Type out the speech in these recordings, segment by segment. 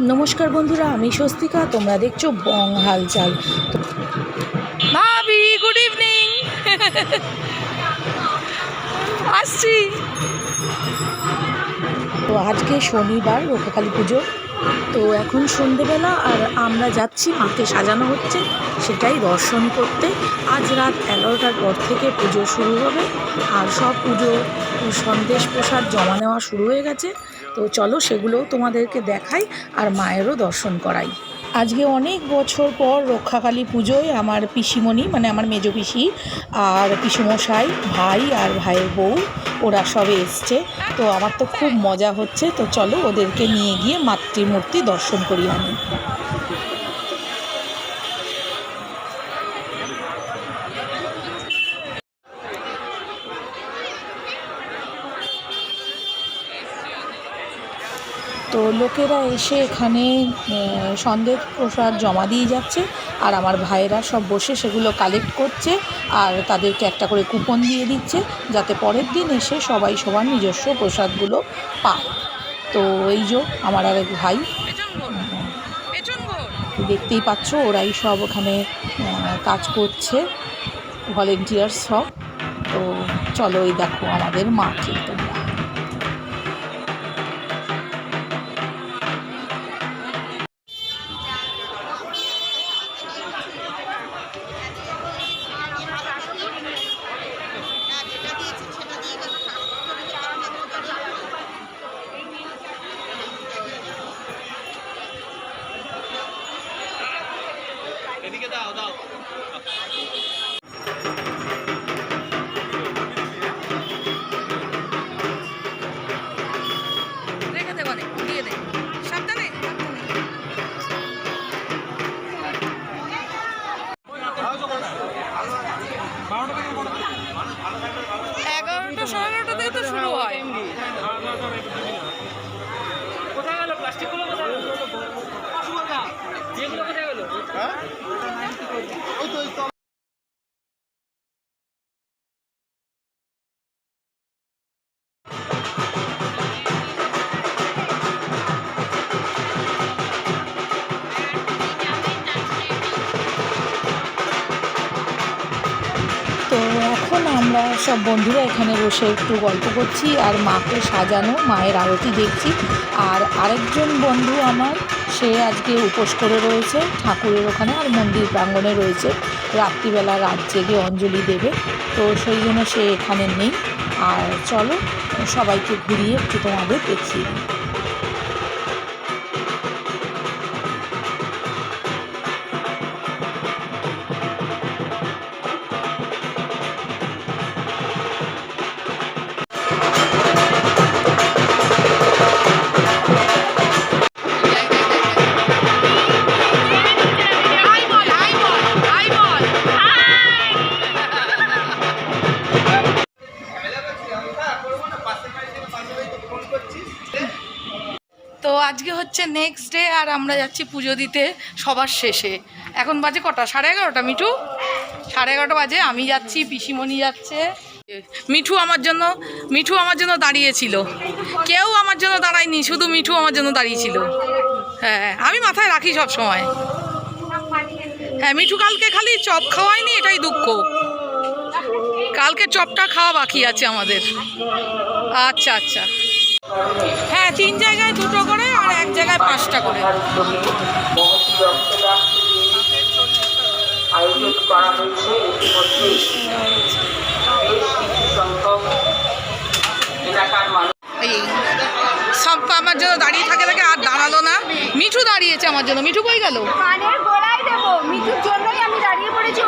নমস্কার বন্ধুরা আমি স্বস্তিকা তোমরা দেখছ বং হালচাল। ভাবি গুড ইভিনিং আসছি। তো আজকে শনিবার রক্ষাকালী পুজো। তো এখন সন্ধেবেলা আর আমরা যাচ্ছি, মাকে সাজানো হচ্ছে, সেটাই দর্শন করতে। আজ রাত এগারোটার পর থেকে পুজো শুরু হবে। আর সব পুজো, সন্দেশ প্রসাদ জমা নেওয়া শুরু হয়ে গেছে। তো চলো সেগুলোও তোমাদেরকে দেখাই আর মায়েরও দর্শন করাই। আজকে অনেক বছর পর রক্ষাকালী পুজোয় আমার পিসিমণি মানে আমার মেজ পিসি আর পিসুমশাই, ভাই আর ভাইয়ের বউ, ওরা সবে এসছে। তো আমার তো খুব মজা হচ্ছে। তো চলো ওদেরকে নিয়ে গিয়ে মাতৃমূর্তি দর্শন করি আমি। লোকেরা এসে এখানে আহ, সন্দেশ প্রসাদ জমা দিয়ে যাচ্ছে। আর আমার ভাইয়েরা সব বসে সেগুলো কালেক্ট করছে আর তাদেরকে একটা করে কুপন দিয়ে দিচ্ছে যাতে পরের দিন এসে সবাই সবার নিজস্ব প্রসাদগুলো পায়। তো এই যে আমার আর এক ভাই দেখতেই পাচ্ছ ওরাই সব ওখানে কাজ করছে। ভলেন্টিয়ার সব। তো চলো এই দেখো আমাদের মাকে এখন আমরা সব বন্ধুরা এখানে বসে একটু গল্প করছি আর মাকে সাজানো, মায়ের আরতি দেখছি। আর আরেকজন বন্ধু আমার, সে আজকে উপোস করে রয়েছে ঠাকুরের ওখানে আর মন্দির প্রাঙ্গণে রয়েছে। রাত্রিবেলা রাত জেগে অঞ্জলি দেবে, তো সেই জন্য সে এখানে নেই। আর চলো, সবাইকে ঘুরিয়ে একটু তোমাদের দেখিয়ে দিই। হচ্ছে নেক্সট ডে আর আমরা যাচ্ছি পুজো দিতে সবার শেষে। এখন বাজে কটা? সাড়ে এগারোটা, মিঠু? সাড়ে এগারোটা বাজে, আমি যাচ্ছি, পিসিমণি যাচ্ছে। মিঠু আমার জন্য, মিঠু আমার জন্য দাঁড়িয়েছিল। কেউ আমার জন্য দাঁড়ায়নি, শুধু মিঠু আমার জন্য দাঁড়িয়েছিল। হ্যাঁ আমি মাথায় রাখি সব সময়। হ্যাঁ মিঠু কালকে খালি চপ খাওয়াইনি এটাই দুঃখ। কালকে চপটা খাওয়া বাকি আছে আমাদের। আচ্ছা আচ্ছা। হ্যাঁ তিন জায়গায় দুটো করে আর এক জায়গায় পাঁচটা করে। আয়োজন করা হয়েছে। ইতিমধ্যে বেশ কিছু সংখ্যক এলাকার মানুষ সব আমার জন্য দাঁড়িয়ে থাকে থাকে আর দাঁড়াল না। মিঠু দাঁড়িয়েছে আমার জন্য। মিঠু কই গেল? কানের গোড়ায় দেবো। মিঠুর জন্যই আমি দাঁড়িয়ে পড়েছি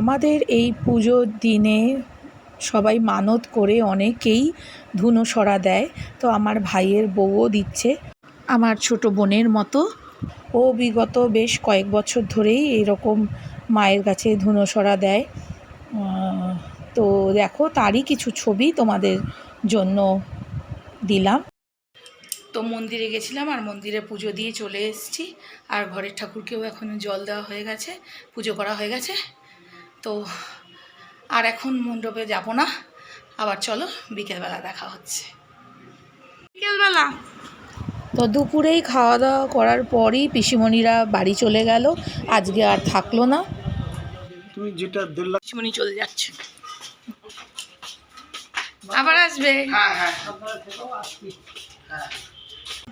আমাদের এই পুজোর দিনে সবাই মানত করে অনেকেই ধুনো সরা দেয়। তো আমার ভাইয়ের বউও দিচ্ছে। আমার ছোট বোনের মতো। ও বিগত বেশ কয়েক বছর ধরেই এরকম মায়ের কাছে ধুনো সরা দেয়। তো দেখো, তারই কিছু ছবি তোমাদের জন্য দিলাম। তো মন্দিরে গেছিলাম আর মন্দিরে পুজো দিয়ে চলে এসেছি। আর ঘরের ঠাকুরকেও এখন জল দেওয়া হয়ে গেছে, পুজো করা হয়ে গেছে। তো আর এখন মণ্ডপে যাব না। আবার চলো বিকেলবেলা দেখা হচ্ছে। বিকেলবেলা? তো দুপুরেই খাওয়া দাওয়া করার পরই পিসিমণিরা বাড়ি চলে গেল। আজকে আর থাকল না। তুমি যেটা লাখ শিমনি চলে যাচ্ছে। আবার আসবে।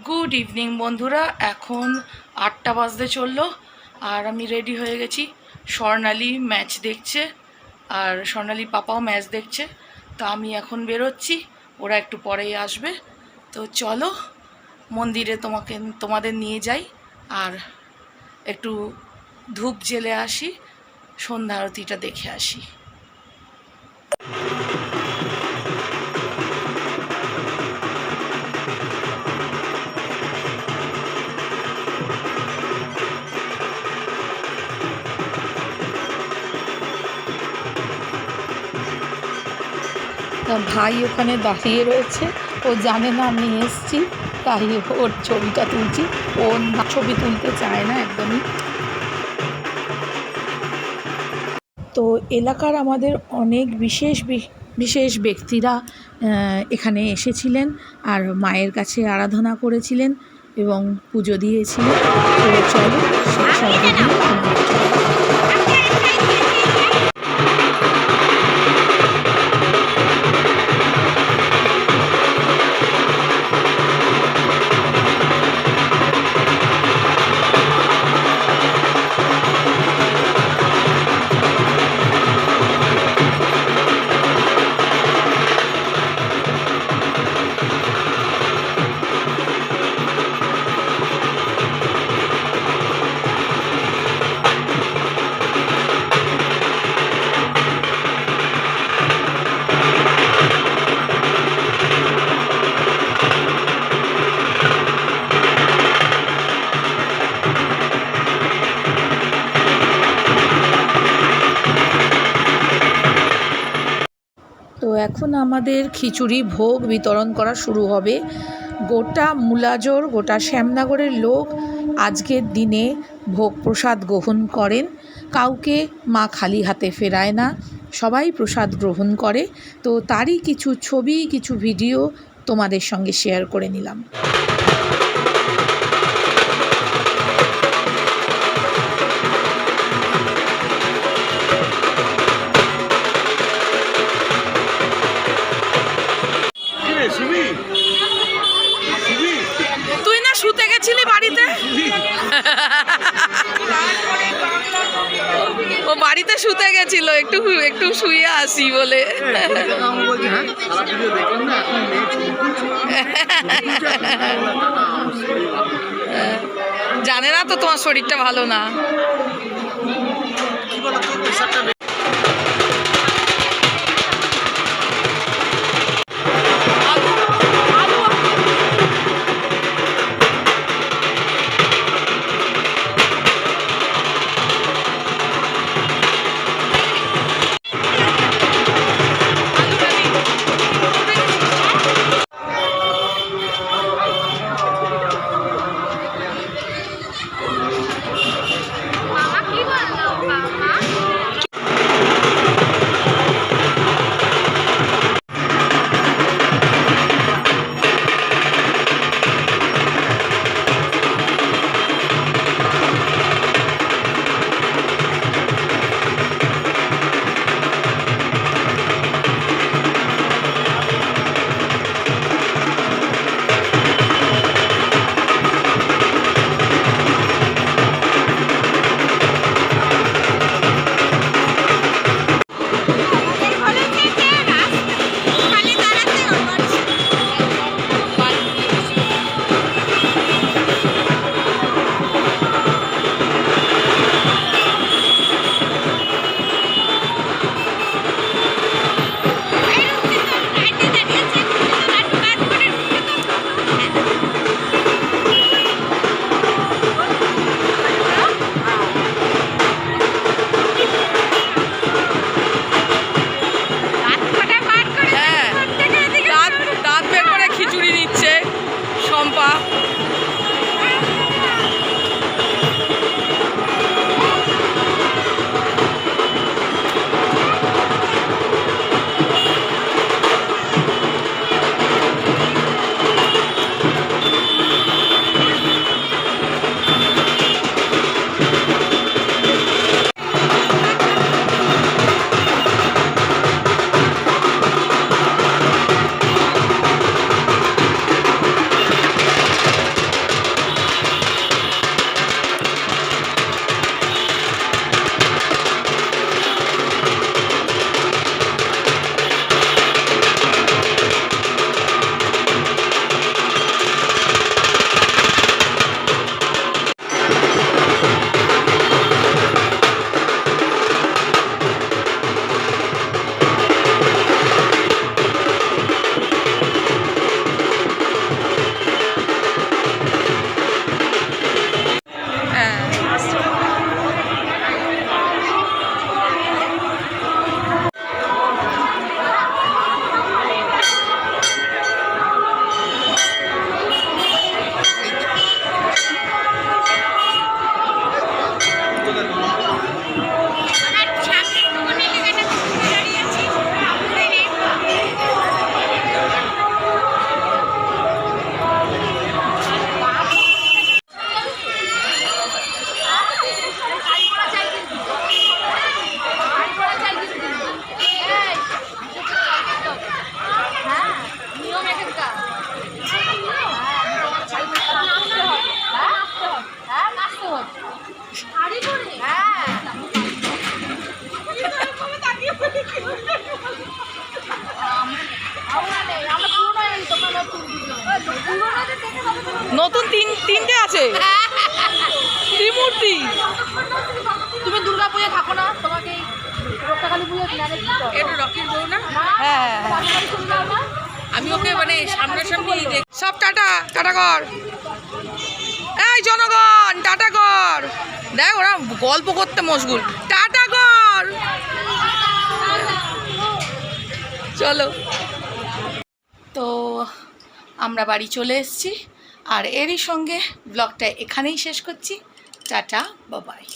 গুড ইভিনিং বন্ধুরা। এখন আটটা বাজতে চলল। আর আমি রেডি হয়ে গেছি। স্বর্ণালী ম্যাচ দেখছে আর স্বর্ণালী পাপাও ম্যাচ দেখছে। তো আমি এখন বেরোচ্ছি, ওরা একটু পরেই আসবে। তো চলো, মন্দিরে তোমাকে, তোমাদের নিয়ে যাই আর একটু ধূপ জেলে আসি, সন্ধ্যা আরতিটা দেখে আসি। ভাই ওখানে দাঁড়িয়ে রয়েছে। ও জানে না আমি এসছি তাই ওর ছবিটা তুলছি। ও না ছবি তুলতে চায় না একদমই। তো এলাকার আমাদের অনেক বিশেষ বিশেষ ব্যক্তিরা এখানে এসেছিলেন আর মায়ের কাছে আরাধনা করেছিলেন এবং পুজো দিয়েছিলেন। তো চলো সেই এখন আমাদের খিচুড়ি ভোগ বিতরণ করা শুরু হবে। গোটা মুলাজোর গোটা শ্যামনগরের লোক আজকের দিনে ভোগ প্রসাদ গ্রহণ করেন। কাউকে মা খালি হাতে ফেরায় না, সবাই প্রসাদ গ্রহণ করে। তো তারই কিছু ছবি, কিছু ভিডিও তোমাদের সঙ্গে শেয়ার করে নিলাম। ও বাড়িতে শুতে গেছিল, একটু একটু শুয়ে আসি বলে। জানে না তো তোমার শরীরটা ভালো না তিনটে আছে। ত্রিমূর্তি। তুমি দুর্গা পুজো থাকো না তোমাকে হ্যাঁ হ্যাঁ, হ্যাঁ। আমি ওকে মানে সামনাসামনি সব টাটা টাটা কর। এই জনগণ টাটা কর। দেখ ওরা গল্প করতে মশগুল। টাটা কর। চলো। তো আমরা বাড়ি চলে এসেছি। আর এরই সঙ্গে ব্লগটা এখানেই শেষ করছি। টাটা বাবাই